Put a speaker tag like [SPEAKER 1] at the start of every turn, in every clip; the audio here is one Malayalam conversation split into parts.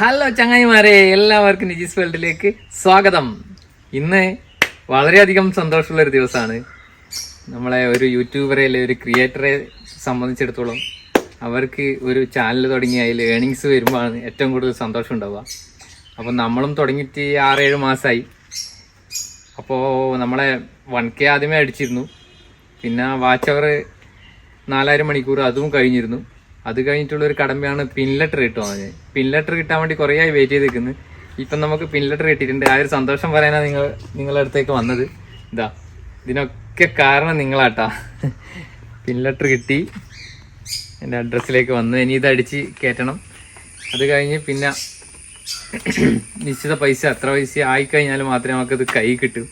[SPEAKER 1] ഹലോ ചങ്ങായിമാരെ എല്ലാവർക്കും നിജിസ് വേൾഡിലേക്ക് സ്വാഗതം. ഇന്ന് വളരെയധികം സന്തോഷമുള്ള ഒരു ദിവസമാണ്. നമ്മളെ ഒരു യൂട്യൂബറെ അല്ലെ ഒരു ക്രിയേറ്ററെ സംബന്ധിച്ചിടത്തോളം അവർക്ക് ഒരു ചാനൽ തുടങ്ങി അതിൽ ഏണിങ്സ് വരുമ്പോഴാണ് ഏറ്റവും കൂടുതൽ സന്തോഷം ഉണ്ടാവുക. അപ്പോൾ നമ്മളും തുടങ്ങിയിട്ട് ആറേഴ് മാസമായി. അപ്പോൾ നമ്മളെ വൺ കെ ആദ്യമേ അടിച്ചിരുന്നു. പിന്നെ വാച്ച് അവർ നാലായിരം മണിക്കൂർ അതും കഴിഞ്ഞിരുന്നു. അത് കഴിഞ്ഞിട്ടുള്ള ഒരു കടമ്പയാണ് പിൻ ലെറ്റർ കിട്ടുക പിൻ ലെറ്റർ കിട്ടാൻ വേണ്ടി കുറേ ആയി വെയിറ്റ് ചെയ്ത് നിൽക്കുന്നു ഇപ്പം നമുക്ക് പിൻ ലെറ്റർ കിട്ടിയിട്ടുണ്ട്. ആ ഒരു സന്തോഷം പറയാനാണ് നിങ്ങൾ നിങ്ങളുടെ അടുത്തേക്ക് വന്നത്. ഇതാ ഇതിനൊക്കെ കാരണം നിങ്ങളാട്ടാ. പിൻ ലെറ്റർ കിട്ടി. എന്റെ അഡ്രസ്സിലേക്ക് വന്നു. ഇനി ഇത് അടിച്ച് കയറ്റണം. അത് കഴിഞ്ഞ് പിന്നെ നിശ്ചിത പൈസ എത്ര പൈസ ആയിക്കഴിഞ്ഞാൽ മാത്രമേ നമുക്കത് കൈ കിട്ടൂ.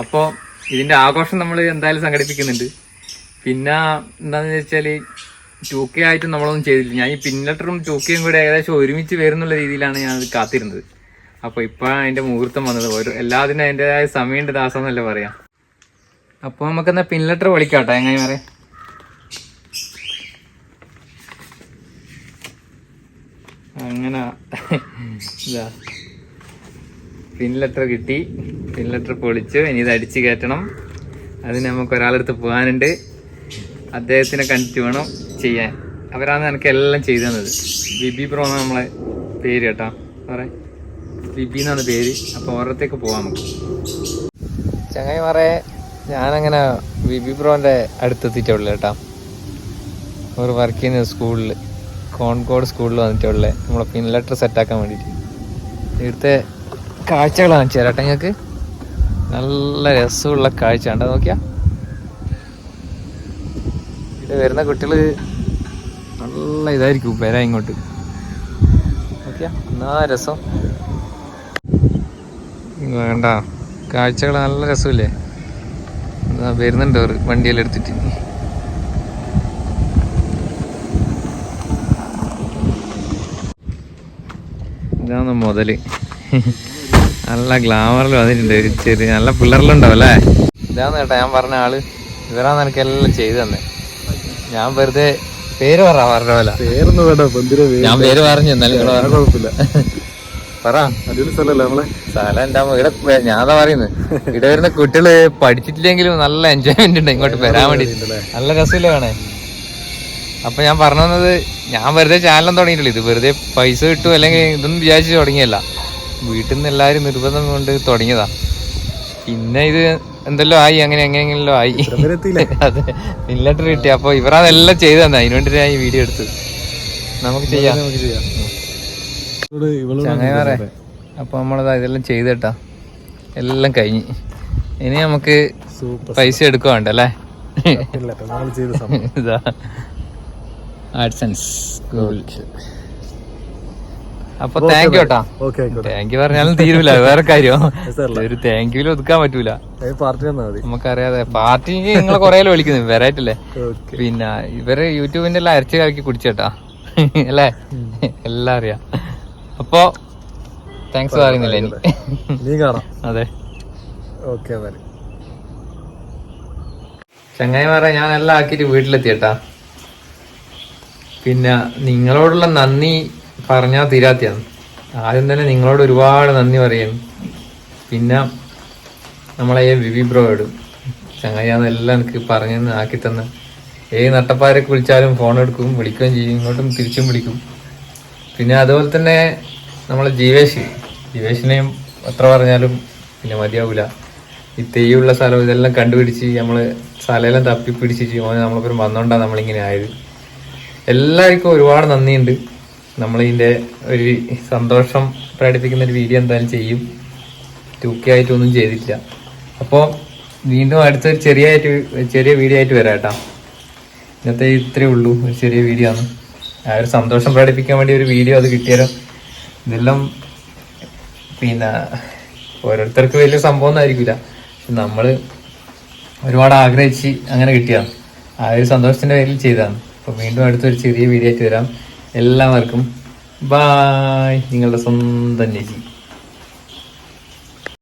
[SPEAKER 1] അപ്പോൾ ഇതിന്റെ ആഘോഷം നമ്മൾ എന്തായാലും സംഘടിപ്പിക്കുന്നുണ്ട്. പിന്നെ എന്താണെന്ന് വെച്ചാൽ ടു കെ ആയിട്ട് നമ്മളൊന്നും ചെയ്തില്ല. ഞാൻ ഈ പിന്നട്ടറും ടു കെയും കൂടെ ഏകദേശം ഒരുമിച്ച് വരുന്നുള്ള രീതിയിലാണ് ഞാൻ അത് കാത്തിരുന്നത്. അപ്പോൾ ഇപ്പോൾ അതിന്റെ മുഹൂർത്തം വന്നത്. ഒരു എല്ലാത്തിനും അതിന്റെതായ സമയമുണ്ട് ദാസം എന്നല്ലേ പറയാം. അപ്പോൾ നമുക്കെന്നാ പിൻലെറ്റർ വിളിക്കാട്ടോ. എങ്ങനെ പറയാം അങ്ങനെ. ഇതാ. പിൻ ലെറ്റർ കിട്ടി. പിൻ ലെറ്റർ പൊളിച്ചു. ഇനി ഇത് അടിച്ചു കയറ്റണം. അതിന് നമുക്ക് ഒരാളെടുത്ത് പോകാനുണ്ട്. അദ്ദേഹത്തിനെ കണ്ടിട്ട് വേണം ചെയ്യാൻ. അവരാണ് എനിക്ക് എല്ലാം ചെയ്തു തന്നത്. ബിബി ബ്രോ എന്നാണ് നമ്മളെ പേര് കേട്ടോ. പറയാം ബിബി എന്നാണ് പേര്. അപ്പോൾ ഓരോരുത്തേക്ക് പോവാം നമുക്ക്. ചങ്ങായി പറയേ ഞാനങ്ങനെ ബിബി പ്രോന്റെ അടുത്തെത്തിയിട്ടുള്ളു കേട്ടോ. ഒരു വർക്ക് ചെയ്യുന്ന സ്കൂളിൽ കോൺകോട് സ്കൂളിൽ വന്നിട്ടുള്ളത് നമ്മളെ പിൻ ലെറ്റർ സെറ്റാക്കാൻ വേണ്ടിയിട്ട്. ഇവിടുത്തെ കാഴ്ചകൾ കാണിച്ചു തരാം നിങ്ങൾക്ക്. നല്ല രസമുള്ള കാഴ്ച ഉണ്ടോ നോക്കിയാ? വരുന്ന കുട്ടികൾ നല്ല ഇതായിരിക്കും വരാൻ ഇങ്ങോട്ട്. ഓക്കെ എന്നാ രസം. വേണ്ട കാഴ്ചകൾ നല്ല രസമില്ലേ? വരുന്നുണ്ട് അവർ വണ്ടിയെല്ലാം എടുത്തിട്ട്. ഇതാണ് മുതൽ. നല്ല ഗ്ലാമറിൽ വന്നിട്ടുണ്ട് ചെറിയ നല്ല പിള്ളേരിലുണ്ടാവും അല്ലേ? ഇതാന്ന് കേട്ടോ ഞാൻ പറഞ്ഞ ആൾ. ഇവരാന്ന് എനിക്ക് എല്ലാം ചെയ്തു തന്നെ. ഞാൻ വെറുതെ പേര് പറ പറഞ്ഞ പോലെ.
[SPEAKER 2] പേരൊന്നും വേണ്ട ബന്ധിര
[SPEAKER 1] ഞാൻ പേര് പറഞ്ഞു എന്നാലും നിങ്ങൾ പറഞ്ഞോ.
[SPEAKER 2] കുഴപ്പമില്ല.
[SPEAKER 1] പറ
[SPEAKER 2] അടിപൊളി സ്ഥലമല്ലേ നമ്മളെ?
[SPEAKER 1] സ്ഥലം എന്റെ അമ്മ ഇവിടെ വേ- ഞാനതാ പറയുന്നത് ഇവിടെ വരുന്ന കുട്ടികൾ പഠിച്ചിട്ടില്ലെങ്കിലും നല്ല എൻജോയ്മെന്റ് ഉണ്ട് ഇങ്ങോട്ട് വരാൻ വേണ്ടി നല്ല രസമില്ല വേണേ? അപ്പൊ ഞാൻ പറഞ്ഞു വന്നത് ഞാൻ വെറുതെ ചാനലും തുടങ്ങിയിട്ടില്ല. ഇത് വെറുതെ പൈസ കിട്ടും അല്ലെങ്കിൽ ഇതൊന്നും വിചാരിച്ച് തുടങ്ങിയല്ല. വീട്ടിൽ നിന്ന് എല്ലാവരും നിർബന്ധം കൊണ്ട് തുടങ്ങിയതാ. പിന്നെ ഇത് എന്തെല്ലോ ആയി അങ്ങനെ എങ്ങനെയെങ്കിലും ആയി. അതെ ഇല്ലട്ടർ കിട്ടി. അപ്പൊ ഇവരതെല്ലാം ചെയ്തു തന്നെ. അതിനുവേണ്ടി ഞാൻ ഈ വീഡിയോ എടുത്തു. നമുക്ക് ചെയ്യാം. ചങ്ങായിമാരെ അപ്പൊ നമ്മളതാ ഇതെല്ലാം ചെയ്തിട്ടാ. എല്ലാം കഴിഞ്ഞ്. ഇനി നമുക്ക് പൈസ എടുക്കുവാണ്ട് അല്ലേ?
[SPEAKER 2] നമ്മൾ ചെയ്ത
[SPEAKER 1] അപ്പൊ താങ്ക് യു കേട്ടാ. താങ്ക് യു പറഞ്ഞാലും തീരൂല വേറെ കാര്യം? ഒരു താങ്ക് യുവിൽ ഒതുക്കാൻ പറ്റൂല. നമുക്കറിയാതെ പാർട്ടി നിങ്ങളെ കൊറേ വിളിക്കുന്നു
[SPEAKER 2] ഓക്കെ
[SPEAKER 1] പിന്നെ ഇവർ യൂട്യൂബിന്റെ എല്ലാം അരച്ചു കലക്കി കുടിച്ചേട്ടാ അല്ലേ? എല്ലാം അറിയാം. അപ്പോ താങ്ക്സ് പറയുന്നില്ല ഇനി.
[SPEAKER 2] നീ കാണാം.
[SPEAKER 1] അതെ.
[SPEAKER 2] ഓക്കെ എന്നാൽ
[SPEAKER 1] ചങ്ങായിമാരെ ഞാൻ എല്ലാം ആക്കിയിട്ട് വീട്ടിലെത്തിയേട്ടാ പിന്നെ നിങ്ങളോടുള്ള നന്ദി പറഞ്ഞാൽ തീരാത്തിയാണ് ആദ്യം തന്നെ നിങ്ങളോട് ഒരുപാട് നന്ദി പറയുന്നു പിന്നെ നമ്മളെ ഈ വിവി ബ്രോയോട് ചങ്ങായിയാന്നെല്ലാം എനിക്ക് പറഞ്ഞു ആക്കി തന്ന്. ഏത് നട്ടപ്പാരൊക്കെ വിളിച്ചാലും ഫോൺ എടുക്കും വിളിക്കുകയും ചെയ്യും ഇങ്ങോട്ടും തിരിച്ചും വിളിക്കും. പിന്നെ അതുപോലെ തന്നെ നമ്മളെ ജീവേഷ്. ജീവേഷിനെയും എത്ര പറഞ്ഞാലും പിന്നെ മതിയാവൂല. ഈ തെയ്യുള്ള സ്ഥലം ഇതെല്ലാം കണ്ടുപിടിച്ച് നമ്മൾ സ്ഥലമെല്ലാം തപ്പി പിടിച്ച് മോനെ നമ്മളിപ്പോൾ വന്നോണ്ടാണ് നമ്മളിങ്ങനെ ആയത്. എല്ലാവർക്കും ഒരുപാട് നന്ദിയുണ്ട്. നമ്മളിതിന്റെ ഒരു സന്തോഷം പ്രകടിപ്പിക്കുന്ന ഒരു വീഡിയോ എന്തായാലും ചെയ്യും. ടു ആയിട്ടൊന്നും ചെയ്തിട്ടില്ല. അപ്പോൾ വീണ്ടും അടുത്തൊരു ചെറിയ ചെറിയ വീഡിയോ ആയിട്ട് വരാം കേട്ടോ. ഇന്നത്തെ ഇത്രേ ഉള്ളൂ. ഒരു ചെറിയ വീഡിയോ ആണ്. ആ ഒരു സന്തോഷം പ്രകടിപ്പിക്കാൻ വേണ്ടി ഒരു വീഡിയോ അത് കിട്ടിയാലോ? ഇതെല്ലാം പിന്നെ ഓരോരുത്തർക്ക് വലിയ സംഭവം ഒന്നും ആയിരിക്കില്ല നമ്മൾ ഒരുപാട് ആഗ്രഹിച്ച് അങ്ങനെ കിട്ടിയതാണ്. ആ ഒരു സന്തോഷത്തിന്റെ പേരിൽ ചെയ്തതാണ്. അപ്പോൾ വീണ്ടും അടുത്തൊരു ചെറിയ വീഡിയോ ആയിട്ട് വരാം. എല്ലാവർക്കും ബായ്. നിങ്ങളുടെ സ്വന്തം നെജി